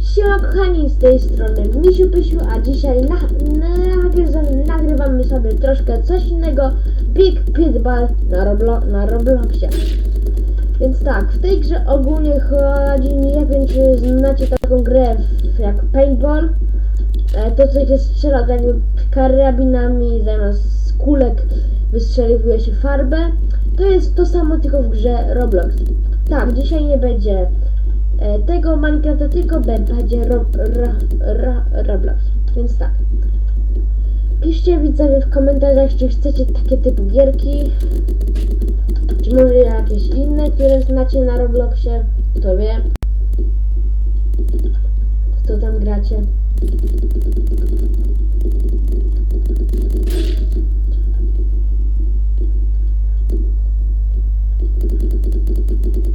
Siema kochani, z tej strony Misiu Pysiu, a dzisiaj na, nagry, nagrywamy sobie troszkę coś innego Big Pitball na, Roblo, na Robloxie. Więc tak, w tej grze ogólnie chodzi, nie wiem czy znacie taką grę jak Paintball. E, To co się strzela tak karabinami zamiast kulek wystrzeliwuje się farbę. To jest to samo tylko w grze Roblox. Tak, dzisiaj nie będzie tego Minecrafta, tylko będzie ro, ro, ro, Roblox. Więc tak. Piszcie widzowie w komentarzach, czy chcecie takie typu gierki. Czy może jakieś inne, które znacie na Robloxie. Kto wie. Kto tam gracie.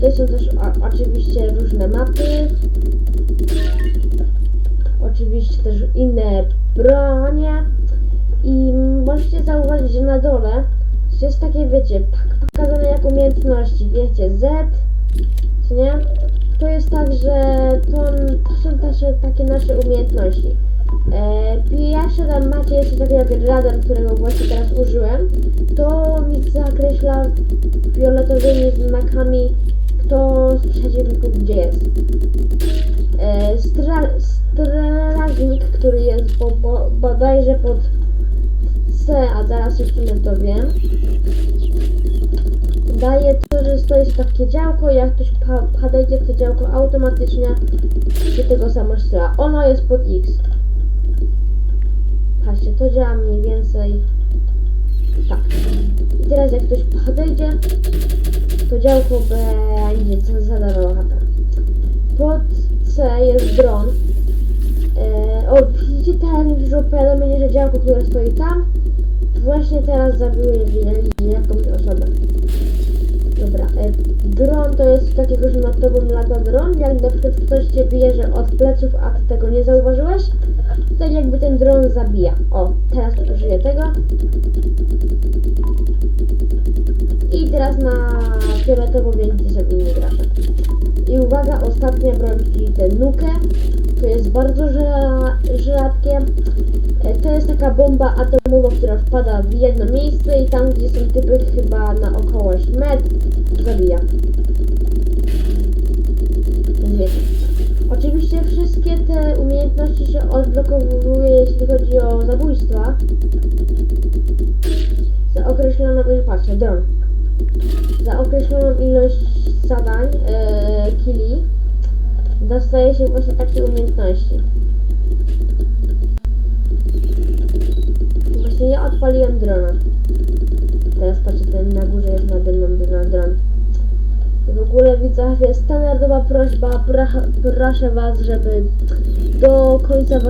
To są też o, oczywiście różne mapy. Oczywiście też inne bronie. I możecie zauważyć, że na dole jest takie, wiecie, pokazane jak umiejętności. Wiecie, Z, co nie? To jest tak, że to, to są nasze, takie nasze umiejętności. E, pierwsze tam macie jeszcze takie jak radar, którego właśnie teraz użyłem. To mi zakreśla fioletowymi znakami, kto z przeciwników gdzie jest. E, stra, strażnik, który jest bo, bo, bodajże pod C, a zaraz w sumie to wiem. Daje to, że to jest takie działko, jak ktoś pa, w to działko automatycznie się tego samo strzela. Ono jest pod X. To działa mniej więcej tak. I teraz jak ktoś podejdzie, to działko będzie co zadawało HP. Pod C jest dron. E, o, widzicie mi przyszło powiadomienie, że działko, które stoi tam, właśnie teraz zabiły jakąś osobę. Dobra, e, dron to jest takiego, że nad tobą lata dron, jak na przykład ktoś cię bierze od pleców, a ty tego nie zauważyłeś, to tak jakby ten dron zabija. O, teraz użyję tego. I teraz na fioletowo więcej są inni gracze. I uwaga, ostatnia broń, czyli ten nukę. To jest bardzo żela- rzadkie. E, To jest taka bomba atomowa, która wpada w jedno miejsce i tam, gdzie są typy chyba na około metr, zabija. Oczywiście wszystkie te umiejętności się odblokowuje, jeśli chodzi o zabójstwa. Za określoną ilość, patrzcie, dron. Za określoną ilość zadań, e, killi, dostaje się właśnie takie umiejętności. Właśnie ja odpaliłem drona. Teraz patrzcie, ten na górze jest nade mną dron. W ogóle widzowie, standardowa prośba, proszę Was, żeby do końca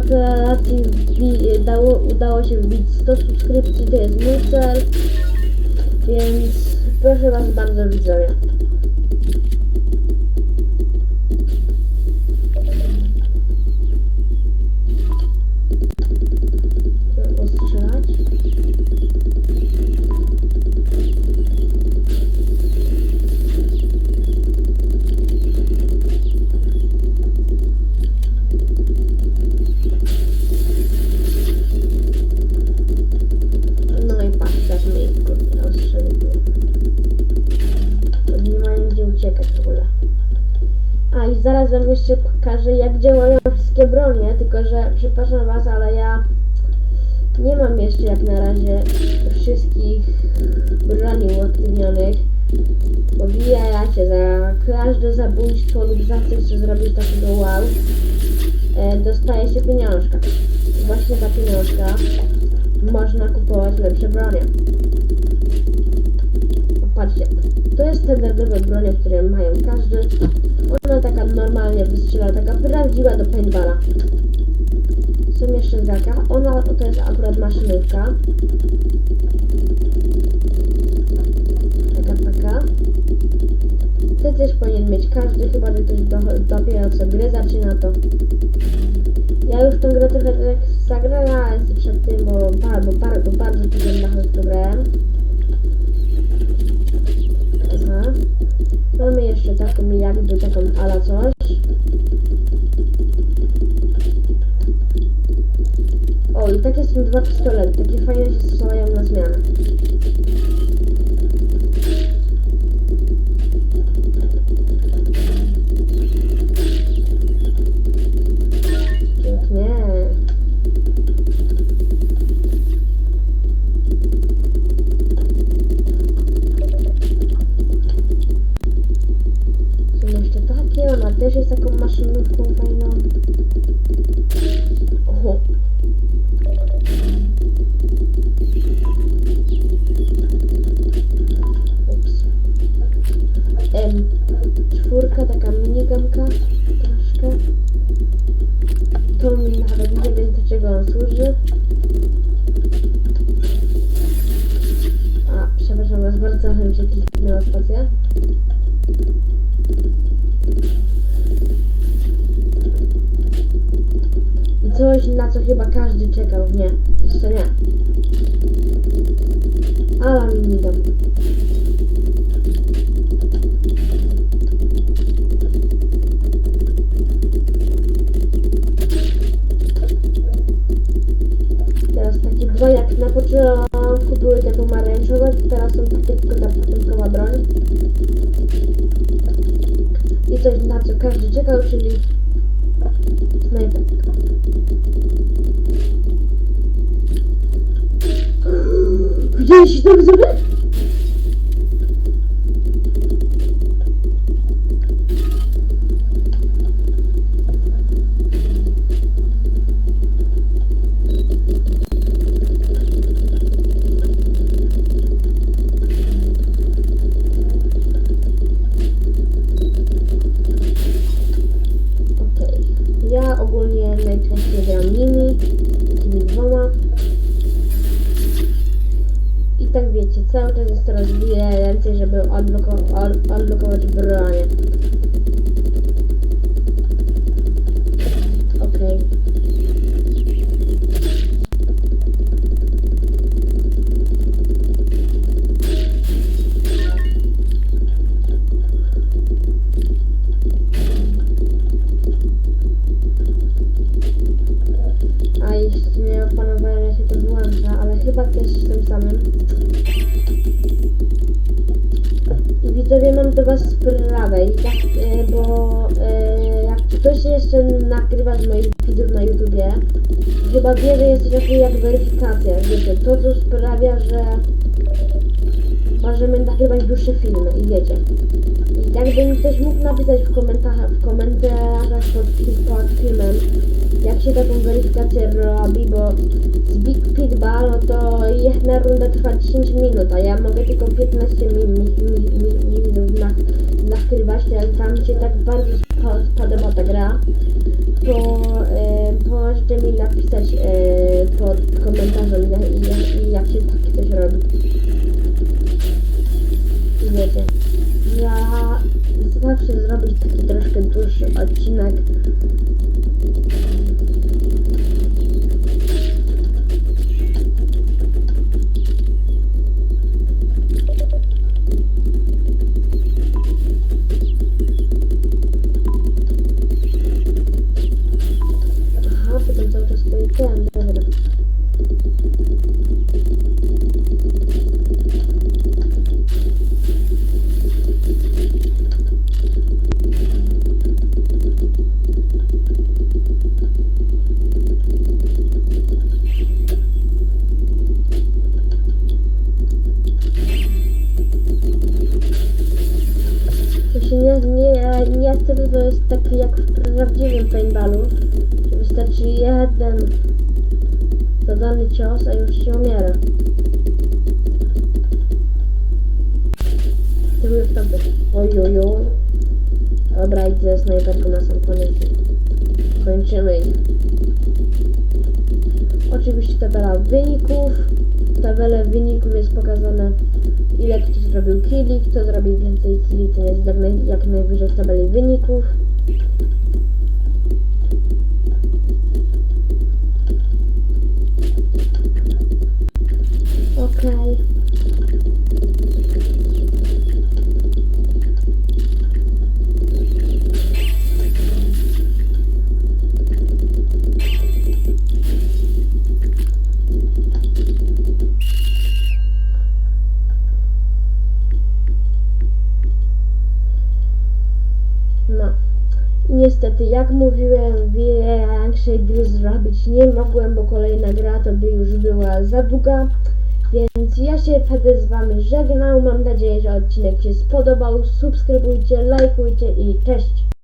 dało, udało się wbić 100 subskrypcji, to jest mój cel. Więc proszę Was bardzo widzowie. Uciekać w ogóle. A i zaraz wam jeszcze pokażę jak działają wszystkie bronie, tylko że przepraszam was, ale ja nie mam jeszcze jak na razie wszystkich broni uaktywnionych. Bo wijacie za każde zabójstwo lub za coś, co zrobić takiego wow, e, dostaje się pieniążka. Właśnie ta pieniążka można kupować lepsze bronie. To jest standardowe bronie, które mają każdy. Ona taka normalnie wystrzela, taka prawdziwa do paintballa. Są jeszcze taka, ona to jest akurat maszynówka. Taka, taka. Te też powinien mieć każdy, chyba że ktoś do, dopiero co grę zaczyna to. Ja już tą grę trochę tak zagrałem przed tym, bo, bar- bo, bo bardzo dużo na grałem. jeszcze taką jakby taką ala coś. O, i takie są dwa pistolety, takie fajne się stosują na zmianę. Że się kliknęła spacja. I coś, na co chyba każdy czekał. Nie, jeszcze nie. Ale mi dam. Teraz takie dwa jak na początku teraz są tylko ta początkowa broń. I coś na co każdy czekał, czyli snajper. Widzieliście to widzowie? Cały czas jest coraz więcej, żeby odbloko- od- odblokować bronie. Okej. A jeszcze nie opanowałem jak się to włącza, ale chyba też tym samym. I widzowie mam do was sprawę, jak, e, bo e, jak ktoś jeszcze nagrywa z moich widzów na YouTubie, chyba wie, że jest takie jak weryfikacja, wiecie, to co sprawia, że możemy nagrywać dłuższe filmy i wiecie. I jakby ktoś mógł napisać w komentarzach, w komentarzach pod, pod filmem, jak się taką weryfikację robi, bo z Big Pitball no to jedna runda trwa 10 minut, a ja mogę tylko 15 mi, mi, mi, mi, minut na, nagrywać, wam się tak bardzo spodoba ta gra, to e, możecie mi napisać e, pod komentarzem, jak, jak, jak się takie coś robi. I wiecie, ja zawsze zrobić taki troszkę dłuższy odcinek. Się nie, nie, niestety to jest takie jak w prawdziwym paintballu, że wystarczy jeden zadany cios, a już się umiera. Tyły w tamtych. Ojojo. Dobra, idę snajperką na sam koniec. Kończymy. Oczywiście tabela wyników. W tabele wyników jest pokazane ile kto zrobił killi, kto zrobił więcej killi, to jest jak, jak najwyżej w tabeli wyników. Niestety, jak mówiłem, większej gry zrobić nie mogłem, bo kolejna gra to by już była za długa. Więc ja się wtedy z wami żegnam. Mam nadzieję, że odcinek się spodobał. Subskrybujcie, lajkujcie i cześć!